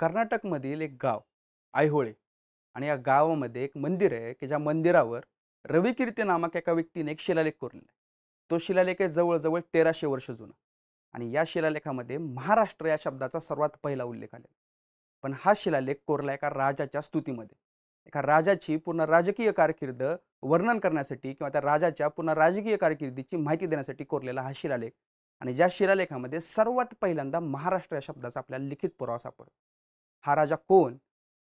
कर्नाटकमधील एक गाव आयहोळे. आणि या गावामध्ये एक मंदिर आहे की ज्या मंदिरावर रविकीर्ती नामक एका व्यक्तीने एक शिलालेख कोरलेला आहे. तो शिलालेख आहे जवळजवळ तेराशे वर्ष जुना. आणि या शिलालेखामध्ये महाराष्ट्र या शब्दाचा सर्वात पहिला उल्लेख आलेला पण हा शिलालेख कोरला एका राजाच्या स्तुतीमध्ये. एका राजाची पूर्ण राजकीय कारकीर्द वर्णन करण्यासाठी किंवा त्या राजाच्या पूर्ण राजकीय कारकिर्दीची माहिती देण्यासाठी कोरलेला हा शिलालेख. आणि ज्या शिलालेखामध्ये सर्वात पहिल्यांदा महाराष्ट्र या शब्दाचा आपल्याला लिखित पुरावा सापडतो. हा राजा कोण?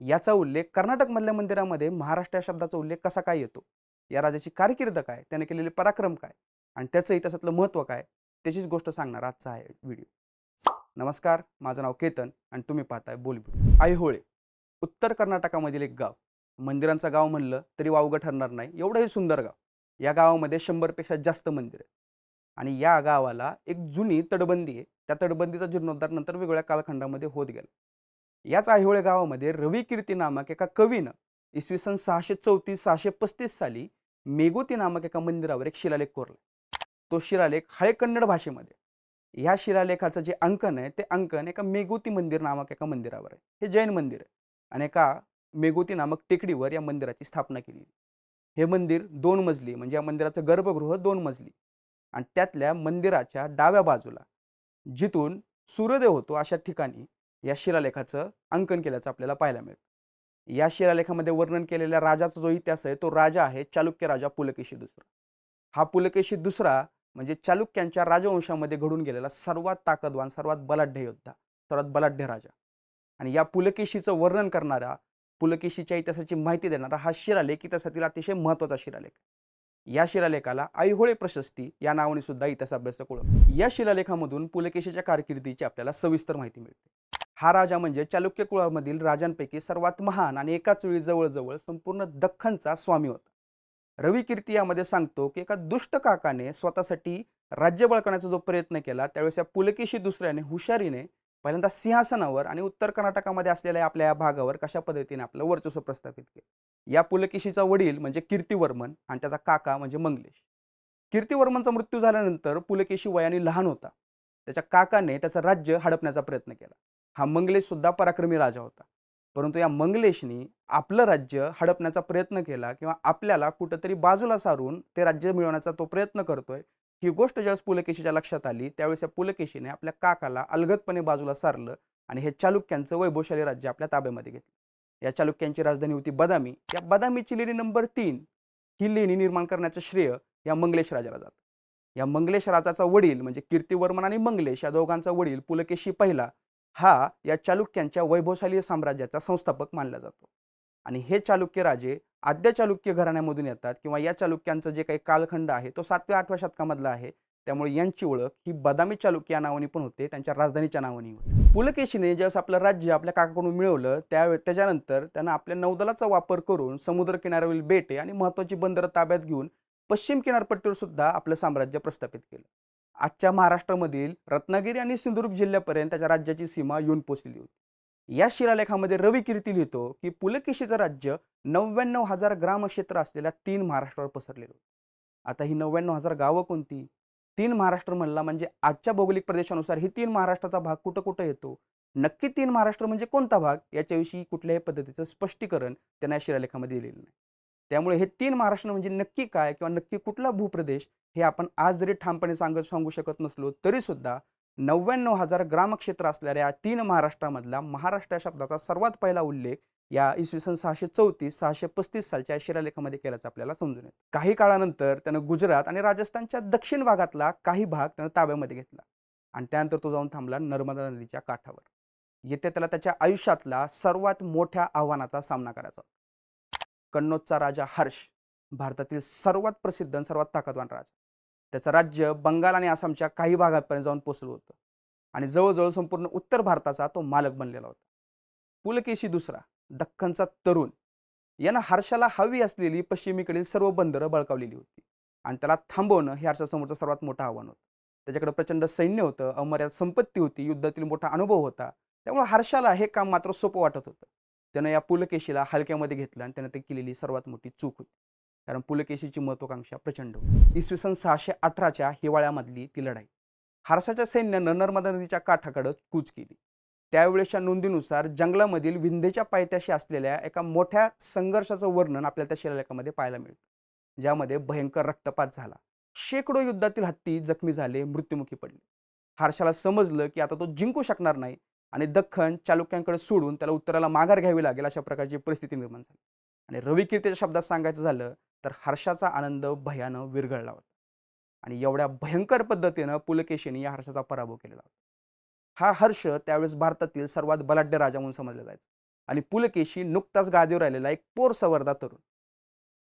याचा उल्लेख कर्नाटकमधल्या मंदिरामध्ये महाराष्ट्र या शब्दाचा उल्लेख कसा काय येतो? या राजाची कारकीर्द काय? त्याने केलेले पराक्रम काय? आणि त्याचं इतिहासातलं महत्त्व काय? त्याचीच गोष्ट सांगणार आजचा आहे व्हिडिओ. नमस्कार माझं नाव केतन आणि तुम्ही पाहताय बोलबी ऐहोळे उत्तर कर्नाटकामधील एक गाव. मंदिरांचं गाव म्हणलं तरी वावगं ठरणार नाही. एवढं हे सुंदर गाव. या गावामध्ये शंभरपेक्षा जास्त मंदिर आहे आणि या गावाला एक जुनी तटबंदी आहे. त्या तटबंदीचा जीर्णोद्धार नंतर वेगवेगळ्या कालखंडामध्ये होत गेला. याच आहिवळे गावामध्ये रवी कीर्ती नामक एका कवीनं इसवी सन सहाशे चौतीस सहाशे पस्तीस साली मेगोती नामक एका मंदिरावर एक शिलालेख कोरला. तो शिलालेख हळे कन्नड भाषेमध्ये ह्या शिलालेखाचं जे अंकन आहे ते अंकन एका मेगोती मंदिर नामक एका मंदिरावर आहे. हे जैन मंदिर आहे आणि एका मेगोती नामक टेकडीवर या मंदिराची स्थापना केली. हे मंदिर दोन मजली म्हणजे या मंदिराचं गर्भगृह दोन मजली आणि त्यातल्या मंदिराच्या डाव्या बाजूला जिथून सूर्योदय होतो अशा ठिकाणी या शिलालेखाचं अंकन केल्याचं आपल्याला पाहायला मिळतं या शिलालेखामध्ये वर्णन केलेल्या राजाचा जो इतिहास आहे तो राजा आहे चालुक्य राजा पुलकेशी दुसरा. हा पुलकेशी दुसरा म्हणजे चालुक्यांच्या राजवंशामध्ये घडून गेलेला सर्वात ताकदवान सर्वात बलाढ्य योद्धा सर्वात बलाढ्य राजा. आणि या पुलकेशीचं वर्णन करणारा पुलकेशीच्या इतिहासाची माहिती देणारा हा शिलालेख इतिहासातील अतिशय महत्त्वाचा शिलालेख या शिलालेखाला आईहोळे प्रशस्ती या नावाने सुद्धा इतिहास अभ्यासक ओळख या शिलालेखामधून पुलकेशीच्या कारकिर्दीची आपल्याला सविस्तर माहिती मिळते. हा राजा म्हणजे चालुक्य कुळामधील राजांपैकी सर्वात महान आणि एकाच वेळी जवळजवळ संपूर्ण दख्खनचा स्वामी होता. रवी कीर्ती यामध्ये सांगतो की एका दुष्ट काकाने स्वतःसाठी राज्य बळकण्याचा जो प्रयत्न केला त्यावेळेस या पुलकेशी दुसऱ्याने हुशारीने पहिल्यांदा सिंहासनावर आणि उत्तर कर्नाटकामध्ये असलेल्या आपल्या या भागावर कशा पद्धतीने आपलं वर्चस्व प्रस्थापित केलं. या पुलकेशीचा वडील म्हणजे कीर्तिवर्मन आणि त्याचा काका म्हणजे मंगलेश. कीर्तिवर्मनचा मृत्यू झाल्यानंतर पुलकेशी वयाने लहान होता. त्याच्या काकाने त्याचं राज्य हडपण्याचा प्रयत्न केला. हा मंगलेश सुद्धा पराक्रमी राजा होता. परंतु या मंगलेशनी आपलं राज्य हडपण्याचा प्रयत्न केला किंवा आपल्याला कुठंतरी बाजूला सारून ते राज्य मिळवण्याचा तो प्रयत्न करतोय ही गोष्ट ज्यावेळेस पुलकेशीच्या लक्षात आली त्यावेळेस या पुलकेशीने आपल्या काकाला अलगदपणे बाजूला सारलं आणि हे चालुक्यांचं वैभवशाली राज्य आपल्या ताब्यामध्ये घेतलं. या चालुक्यांची राजधानी होती बदामी. या बदामीची लेणी नंबर तीन ही लेणी निर्माण करण्याचं श्रेय या मंगलेश राजाला जातं. या मंगलेश राजाचा वडील म्हणजे कीर्तिवर्मन आणि मंगलेश या दोघांचा वडील पुलकेशी पहिला हा या चालुक्यांच्या वैभवशाली साम्राज्याचा संस्थापक मानला जातो. आणि हे चालुक्य राजे आद्य चालुक्य घराण्यामधून येतात किंवा या चालुक्यांचं जे काही कालखंड आहे तो सातव्या आठव्या शतकामधला आहे. त्यामुळे यांची ओळख ही बदामी चालुक्य या नावाने पण होते त्यांच्या राजधानीच्या नावाने होते. पुलकेशीने ज्यावेळेस आपलं राज्य आपल्या काकाकडून मिळवलं त्यावेळेस त्याच्यानंतर त्यांना आपल्या नौदलाचा वापर करून समुद्र किनाऱ्यावरील बेटे आणि महत्त्वाची बंदरं ताब्यात घेऊन पश्चिम किनारपट्टीवर सुद्धा आपलं साम्राज्य प्रस्थापित केलं. आजच्या महाराष्ट्रामधील रत्नागिरी आणि सिंधुदुर्ग जिल्ह्यापर्यंत त्याच्या राज्याची सीमा येऊन पोचलेली होती. या शिलालेखामध्ये रवी कीर्ती लिहितो की पुलकेशीचं राज्य नव्याण्णव हजार ग्रामक्षेत्र असलेल्या तीन महाराष्ट्रावर पसरलेलं होतं. आता ही नव्याण्णव हजार गावं कोणती? तीन महाराष्ट्र म्हणला म्हणजे आजच्या भौगोलिक प्रदेशानुसार ही तीन महाराष्ट्राचा भाग कुठं कुठं येतो? नक्की तीन महाराष्ट्र म्हणजे कोणता भाग? याच्याविषयी कुठल्याही पद्धतीचं स्पष्टीकरण त्यांना या शिलालेखामध्ये दिलेलं नाही. त्यामुळे हे तीन महाराष्ट्र म्हणजे नक्की काय किंवा नक्की कुठला भूप्रदेश हे आपण आज जरी ठामपणे सांगत सांगू शकत नसलो तरी सुद्धा नव्याण्णव हजार ग्रामक्षेत्र असलेल्या या तीन महाराष्ट्रामधला महाराष्ट्र या शब्दाचा सर्वात पहिला उल्लेख या इसवी सन सहाशे चौतीस सहाशे पस्तीस सालच्या शिलालेखामध्ये केल्याचं आपल्याला समजून येतं. काही काळानंतर त्यानं गुजरात आणि राजस्थानच्या दक्षिण भागातला काही भाग त्यानं ताब्यामध्ये घेतला आणि त्यानंतर तो जाऊन थांबला नर्मदा नदीच्या काठावर. येथे त्याला त्याच्या आयुष्यातला सर्वात मोठ्या आव्हानाचा सामना करायचा होता. कन्नौजचा राजा हर्ष भारतातील सर्वात प्रसिद्ध आणि सर्वात ताकदवान राजा. त्याचं राज्य बंगाल आणि आसामच्या काही भागापर्यंत जाऊन पोचलं होतं. आणि जवळजवळ संपूर्ण उत्तर भारताचा तो मालक बनलेला होता. पुलकेशी दुसरा दख्खनचा तरुण यानं हर्षाला हवी असलेली पश्चिमेकडील सर्व बंदरं बळकावलेली होती. आणि त्याला थांबवणं हे हर्षासमोरचं सर्वात मोठं आव्हान होतं. त्याच्याकडे प्रचंड सैन्य होतं अमर्याद संपत्ती होती युद्धातील मोठा अनुभव होता. त्यामुळे हर्षाला हे काम मात्र सोपं वाटत होतं. त्यानं या पुलकेशीला हलक्यामध्ये घेतलं आणि त्यानं ते केलेली सर्वात मोठी चूक होती. कारण पुलकेशीची महत्वाकांक्षा प्रचंड होती. इसवी सन सहाशे अठराच्या हिवाळ्यामधली ती लढाई. हारसाच्या सैन्यानं नर्मदा नदीच्या काठाकडं कूच केली. त्यावेळेसच्या नोंदीनुसार जंगलामधील विंध्येच्या पायथ्याशी असलेल्या एका मोठ्या संघर्षाचं वर्णन आपल्याला त्या शिलालेखामध्ये पाहायला मिळतं. ज्यामध्ये भयंकर रक्तपात झाला. शेकडो युद्धातील हत्ती जखमी झाले मृत्युमुखी पडले. हर्षाला समजलं की आता तो जिंकू शकणार नाही आणि दख्खन चालुक्यांकडे सोडून त्याला उत्तराला माघार घ्यावी लागेल अशा प्रकारची परिस्थिती निर्माण झाली. आणि रविकीर्तीच्या शब्दात सांगायचं झालं तर हर्षाचा आनंद भयानं विरघळला होता. आणि एवढ्या भयंकर पद्धतीनं पुलकेशीने या हर्षाचा पराभव केलेला होता. हा हर्ष त्यावेळेस भारतातील सर्वात बलाढ्य राजा म्हणून समजला जायचा. आणि पुलकेशी नुकताच गादीवर राहिलेला एक पोर सवर्धा तरुण.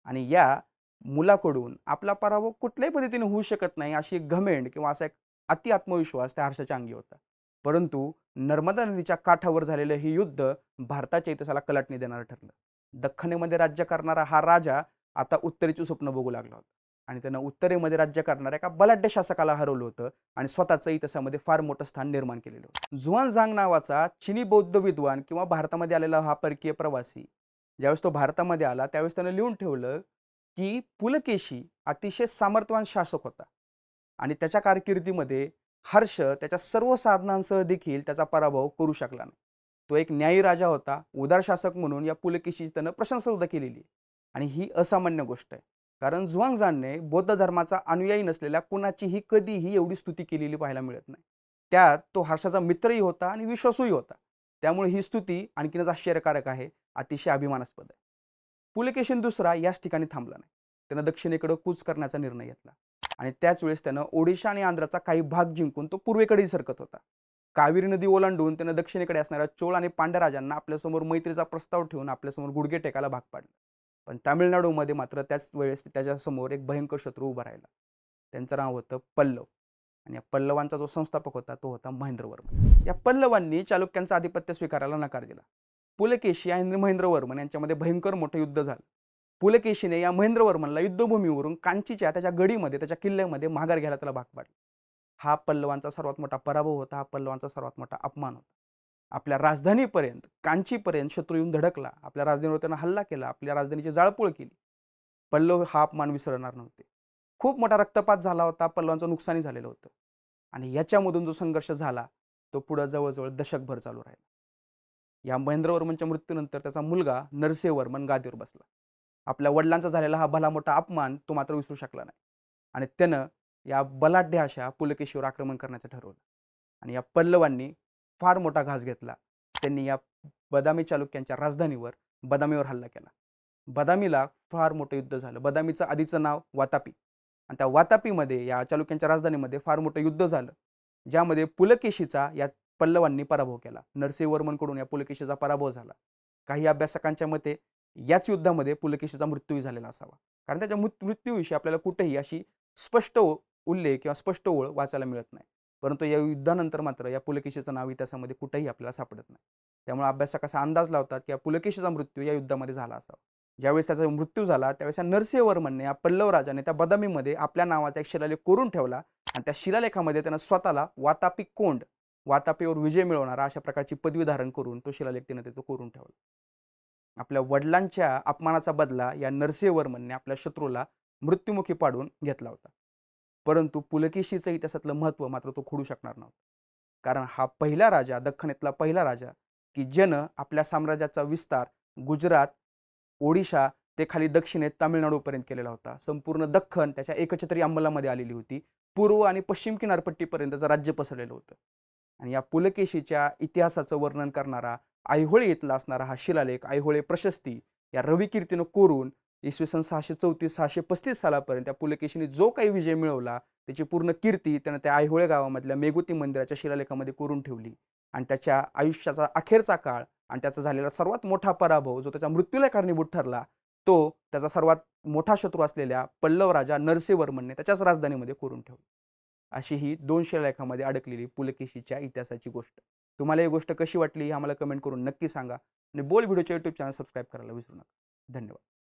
आणि या मुलाकडून आपला पराभव कुठल्याही पद्धतीने होऊ शकत नाही अशी एक घमेंड किंवा असा एक अति आत्मविश्वास त्या हर्षाच्या अंगी होता. परंतु नर्मदा नदीच्या काठावर झालेलं हे युद्ध भारताच्या इतिहासाला कलाटणी देणारं ठरलं. दख्खनेमध्ये राज्य करणारा हा राजा आता उत्तरेचे स्वप्न बघू लागला होता. आणि त्यानं उत्तरेमध्ये राज्य करणाऱ्या एका बलाढ्य शासकाला हरवलं होतं आणि स्वतःचं इतिहासामध्ये फार मोठं स्थान निर्माण केलेलं होतं. जुआन झांग नावाचा चिनी बौद्ध विद्वान किंवा भारतामध्ये आलेला हा परकीय प्रवासी ज्यावेळेस तो भारतामध्ये आला त्यावेळेस त्यानं लिहून ठेवलं की पुलकेशी अतिशय सामर्थ्यवान शासक होता. आणि त्याच्या कारकिर्दीमध्ये हर्ष त्याच्या सर्व साधनांसह देखील त्याचा पराभव करू शकला नाही. तो एक न्यायी राजा होता उदार शासक म्हणून या पुलकेशीची त्यानं प्रशंसा सुद्धा केलेली आणि ही असामान्य गोष्ट आहे. कारण झुआंगझानने बौद्ध धर्माचा अनुयायी नसलेल्या कुणाचीही कधीही एवढी स्तुती केलेली पाहायला मिळत नाही. त्यात तो हर्षाचा मित्रही होता आणि विश्वासूही होता. त्यामुळे ही स्तुती आणखीनच आश्चर्यकारक आहे अतिशय अभिमानास्पद आहे. पुलकेशीन दुसरा याच ठिकाणी थांबला नाही. त्यानं दक्षिणेकडे कूच करण्याचा निर्णय घेतला. आणि त्याच वेळेस त्यानं ओडिशा आणि आंध्राचा काही भाग जिंकून तो पूर्वेकडेही सरकत होता. कावेरी नदी ओलांडून त्यानं दक्षिणेकडे असणाऱ्या चोळ आणि पांड्या राजांना आपल्यासमोर मैत्रीचा प्रस्ताव ठेवून आपल्यासमोर गुडघे टेकायला भाग पाडलं. पण तामिळनाडूमध्ये मात्र त्याच वेळेस त्याच्यासमोर एक भयंकर शत्रू उभा राहिला. त्यांचं नाव होतं पल्लव. आणि या पल्लवांचा जो संस्थापक होता तो होता महेंद्रवर्मन. या पल्लवांनी चालुक्यांचं आधिपत्य स्वीकारायला नकार दिला. पुलकेशी आणि महेंद्रवर्मन यांच्यामध्ये भयंकर मोठं युद्ध झालं. पुलकेशीने या महेंद्रवर्मनला युद्धभूमीवरून कांचीच्या त्याच्या गडीमध्ये त्याच्या किल्ल्यामध्ये माघार घ्यायला त्याला भाग पाडला. हा पल्लवांचा सर्वात मोठा पराभव होता हा पल्लवांचा सर्वात मोठा अपमान होता. आपल्या राजधानीपर्यंत कांचीपर्यंत शत्रू येऊन धडकला आपल्या राजधानीवर त्यांना हल्ला केला आपल्या राजधानीची जाळपोळ केली. पल्लव हा अपमान विसरणार नव्हते. खूप मोठा रक्तपात झाला होता पल्लवांचं नुकसानी झालेलं होतं. आणि याच्यामधून जो संघर्ष झाला तो पुढं जवळजवळ दशकभर चालू राहिला. या महेंद्रवर्मनच्या मृत्यूनंतर त्याचा मुलगा नरसेवर्मन गादीवर बसला. आपल्या वडिलांचा झालेला हा भला मोठा अपमान तो मात्र विसरू शकला नाही. आणि त्यानं या बलाढ्य अशा पुलकेशीवर आक्रमण करण्याचं ठरवलं. आणि या पल्लवांनी फार मोठा घास घेतला. त्यांनी या बदामी चालुक्यांच्या राजधानीवर बदामीवर हल्ला केला. बदामीला फार मोठं युद्ध झालं. बदामीचं आधीचं नाव वातापी. आणि त्या वातापीमध्ये या चालुक्यांच्या राजधानीमध्ये फार मोठं युद्ध झालं. ज्यामध्ये पुलकेशीचा या पल्लवांनी पराभव केला. नरसिंहवर्मनकडून या पुलकेशीचा पराभव झाला. काही अभ्यासकांच्या मते याच युद्धामध्ये पुलकेशीचा मृत्यूही झालेला असावा. कारण त्याच्या मृत्यूविषयी आपल्याला कुठेही अशी स्पष्ट उल्लेख किंवा स्पष्ट ओळ वाचायला मिळत नाही. परंतु या युद्धानंतर मात्र या पुलकेशीचं नाव इतिहासामध्ये कुठेही आपल्याला सापडत नाही. त्यामुळे अभ्यासक असा अंदाज लावतात की या पुलकेशीचा मृत्यू या युद्धामध्ये झाला असावा. ज्यावेळेस त्याचा मृत्यू झाला त्यावेळेस या नरसिंहवर्मनने या पल्लव राजाने त्या बदामीमध्ये आपल्या नावाचा एक शिलालेख करून ठेवला आणि त्या शिलालेखामध्ये त्यानं स्वतःला वातापी कोंड वातापीवर विजय मिळवणारा अशा प्रकारची पदवी धारण करून तो शिलालेख त्यानं तिथं करून ठेवला. आपल्या वडिलांच्या अपमानाचा बदला या नरसिंहवर्मनने आपल्या शत्रूला मृत्युमुखी पाडून घेतला होता. परंतु पुलकेशीचं इतिहासातलं महत्त्व मात्र तो खोडू शकणार नव्हता. कारण हा पहिला राजा दख्खनेतला पहिला राजा की ज्यानं आपल्या साम्राज्याचा विस्तार गुजरात ओडिशा ते खाली दक्षिणेत तामिळनाडूपर्यंत केलेला होता. संपूर्ण दख्खन त्याच्या एकछत्री अंमलामध्ये आलेली होती. पूर्व आणि पश्चिम किनारपट्टीपर्यंतचं राज्य पसरलेलं होतं. आणि या पुलकेशीच्या इतिहासाचं वर्णन करणारा आईहोळे इथला असणारा हा शिलालेख आईहोळे प्रशस्ती या रविकीर्तीनं कोरून इसवी सन सहाशे चौतीस सहाशे पस्तीस सालापर्यंत त्या पुलकेशीने जो काही विजय मिळवला त्याची पूर्ण कीर्ती त्यानं त्या आईहोळे गावामधल्या मेगुती मंदिराच्या शिलालेखामध्ये कोरून ठेवली. आणि त्याच्या आयुष्याचा अखेरचा काळ आणि त्याचा झालेला सर्वात मोठा पराभव जो त्याच्या मृत्यूला कारणीभूत ठरला तो त्याचा सर्वात मोठा शत्रू असलेल्या पल्लव राजा नरसिंहवर्मनने त्याच्याच राजधानीमध्ये कोरून ठेवली. अशी ही दोन शिलालेखामध्ये अडकलेली पुलकेशीच्या इतिहासाची गोष्ट. तुम्हाला ही गोष्ट कशी वाटली आम्हाला कमेंट करून नक्की सांगा. आणि बोल व्हिडिओच्या यूट्यूब चॅनल सबस्क्राईब करायला विसरू नका. धन्यवाद.